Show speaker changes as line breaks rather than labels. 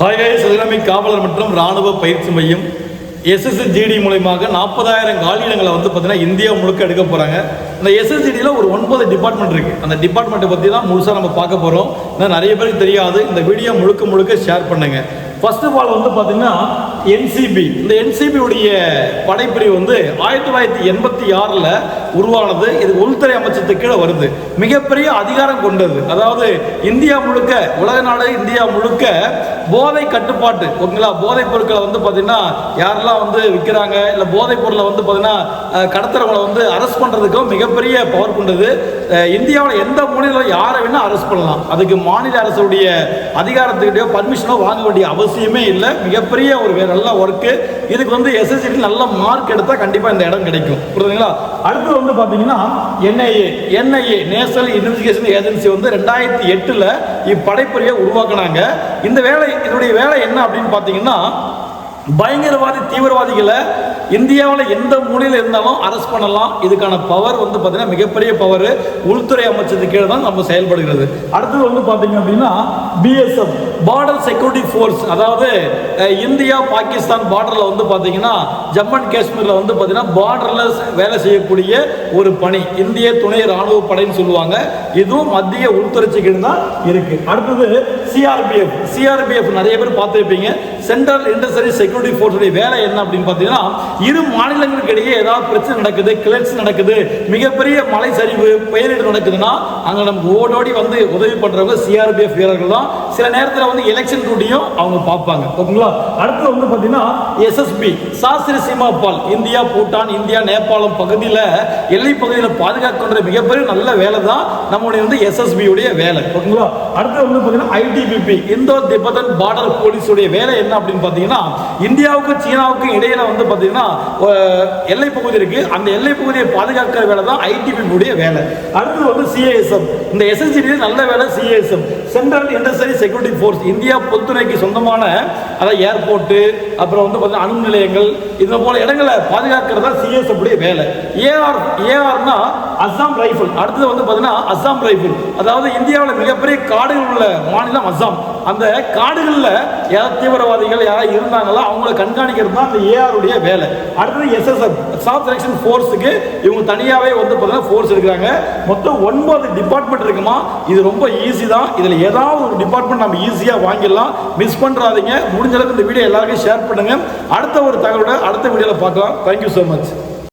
Hi hi Sivakami காவலர் மற்றும் ராணுவ பயிற்சி மையம் எஸ்எஸ்ஜிடி மூலயமாக நாற்பதாயிரம் காலியிடங்களை வந்து பார்த்தீங்கன்னா இந்தியா முழுக்க எடுக்க போகிறாங்க அந்த எஸ்எஸ்ஜிடியில் ஒரு ஒன்பது டிபார்ட்மெண்ட் இருக்குது அந்த டிபார்ட்மெண்ட்டை பற்றி தான் முழுசாக நம்ம பார்க்க போகிறோம் இன்னும் நிறைய பேருக்கு தெரியாது. இந்த வீடியோ முழுக்க முழுக்க ஷேர் பண்ணுங்க. ஃபர்ஸ்ட் ஆஃப் ஆல் வந்து பார்த்தீங்கன்னா என்சிபி இந்த என்சிபியுடைய படைப்பிரிவு வந்து ஆயிரத்தி தொள்ளாயிரத்தி எண்பத்தி ஆறில் உருவானது. இது உள்துறை அமைச்சத்துக்கு கீழே வருது. மிகப்பெரிய அதிகாரம் கொண்டது. அதாவது இந்தியா முழுக்க உலக நாடு இந்தியா முழுக்க போதை கட்டுப்பாட்டு. ஓகேங்களா? போதைப் பொருட்களை வந்து பார்த்தீங்கன்னா யாரெல்லாம் வந்து விற்கிறாங்க இல்லை போதைப் பொருளை வந்து பார்த்தீங்கன்னா கடத்துறவங்களை வந்து அரெஸ்ட் பண்ணுறதுக்கும் மிகப்பெரிய பவர் கொண்டது. இந்தியாவில் எந்த மூலையில் யாரை வேணால் அரெஸ்ட் பண்ணலாம். அதுக்கு மாநில அரசுடைய அதிகாரத்துக்கிட்டயோ பர்மிஷனோ வாங்க வேண்டிய அவசியம் அவசியமே இல்லை. மிகப்பெரிய ஒரு நல்ல ஒர்க்கு இதுக்கு வந்து எஸ்எஸ்சி நல்ல மார்க் எடுத்தால் கண்டிப்பாக இந்த இடம் கிடைக்கும். புரியுதுங்களா? அடுத்து வந்து பார்த்தீங்கன்னா NIA NIA national investigation agency வந்து ரெண்டாயிரத்தி எட்டில் இப்படைப்பிரிவை உருவாக்குனாங்க. இந்த வேலை இதனுடைய வேலை என்ன அப்படின்னு பார்த்தீங்கன்னா பயங்கரவாதி தீவிரவாதிகளை இந்தியாவில் எந்த மூலையில் இருந்தாலும் அரெஸ்ட் பண்ணலாம். இதுக்கான பவர் வந்து பார்த்தீங்கன்னா மிகப்பெரிய பவர் உள்துறை அமைச்சது கீழே தான் நம்ம செயல்படுகிறது. அடுத்தது வந்து பார்த்தீங்க அப்படின்னா பிஎஸ்எஃப் பார்டர் செக்யூரிட்டி ஃபோர்ஸ் அதாவது இந்தியா பாகிஸ்தான் பார்டரில் வந்து பார்த்தீங்கன்னா ஜம்மு அண்ட் காஷ்மீரில் வந்து பார்த்தீங்கன்னா பார்டரில் வேலை செய்யக்கூடிய ஒரு பணி. இந்திய துணை ராணுவ படைன்னு சொல்லுவாங்க. இதுவும் மத்திய உள்துறைக்கு கீழே தான் இருக்குது அடுத்தது சிஆர்பிஎஃப் சிஆர்பிஎஃப் நிறைய பேர் பார்த்துருப்பீங்க. சென்ட்ரல் இண்டஸ்ட்ரி செக்யூரிட்டி ஃபோர்ஸுடைய வேலை என்ன அப்படின்னு பார்த்தீங்கன்னா இரு மாநிலங்களுக்கு இடையே ஏதாவது பிரச்சனை நடக்குது கிளர்ச்சி நடக்குது மிகப்பெரிய மலை சரிவு பயிரிடு நடக்குதுன்னா அங்கே நமக்கு ஓடோடி வந்து உதவி பண்ணுறவங்க சிஆர்பிஎஃப் வீரர்கள் தான். சில நேரத்தில் வந்து எலெக்ஷன் டியூட்டியும் அவங்க பார்ப்பாங்க. ஓகேங்களா? அடுத்து வந்து பார்த்தீங்கன்னா SSB Sashastra Seema Bal India Bhutan India நேபாளம் பகுதியில் எல்லை பகுதியில் பாதுகாக்கின்ற மிகப்பெரிய நல்ல வேலை தான் நம்முடைய வந்து எஸ்எஸ்பியுடைய வேலை. ஓகேங்களா? அடுத்து வந்து பார்த்தீங்கன்னா ஐடிபிபி இந்தோ திபதன் பார்டர் போலீஸுடைய வேலை என்ன அப்படின்னு பார்த்தீங்கன்னா இந்தியாவுக்கும் சீனாவுக்கும் இடையில வந்து பார்த்தீங்கன்னா எல்லை பகுதி இருக்கு. அந்த எல்லை பகுதியை பாதுகாக்கிற வேலை தான் ஐடிபிபியுடைய வேலை. அடுத்து வந்து சிஏஎஸ்எம் இந்த எஸ்எஸ்சி நல்ல வேலை CASM central industry security force India பொதுத்துறைக்கு சொந்தமான அதாவது ஏர்போர்ட்டு அப்புறம் வந்து பார்த்தீங்கன்னா அணு நிலையங்கள் இது போல இடங்களை பாதுகாக்கிறதா சிஎஸ் உடைய வேலை. ஏஆர் ஏஆர்னா அஸ்ஸாம் ரைஃபிள் அடுத்தது வந்து பார்த்தீங்கன்னா அஸ்ஸாம் ரைஃபிள் அதாவது இந்தியாவில் மிகப்பெரிய காடுகள் உள்ள மாநிலம் அஸ்ஸாம் அந்த காடுகளில் யாராவது தீவிரவாதிகள் யாராவது இருந்தாங்களோ அவங்கள கண்காணிக்கிறது தான் அந்த ஏஆருடைய வேலை. அடுத்தது எஸ்எஸ்எஃப் ஸ்டாஃப் செலெக்ஷன் ஃபோர்ஸுக்கு இவங்க தனியாகவே வந்து பார்த்தீங்கன்னா ஃபோர்ஸ் இருக்கிறாங்க மொத்தம் ஒன்பது டிபார்ட்மெண்ட் இருக்குமா? இது ரொம்ப ஈஸி தான். இதில் ஏதாவது ஒரு டிபார்ட்மெண்ட் நம்ம ஈஸியாக வாங்கிடலாம். மிஸ் பண்ணுறாதீங்க முடிஞ்ச அளவுக்கு இந்த வீடியோ எல்லாருக்கும் ஷேர் பண்ணுங்கள் அடுத்த ஒரு தகவலோட அடுத்த வீடியோவில் பார்க்கலாம். Thank you so much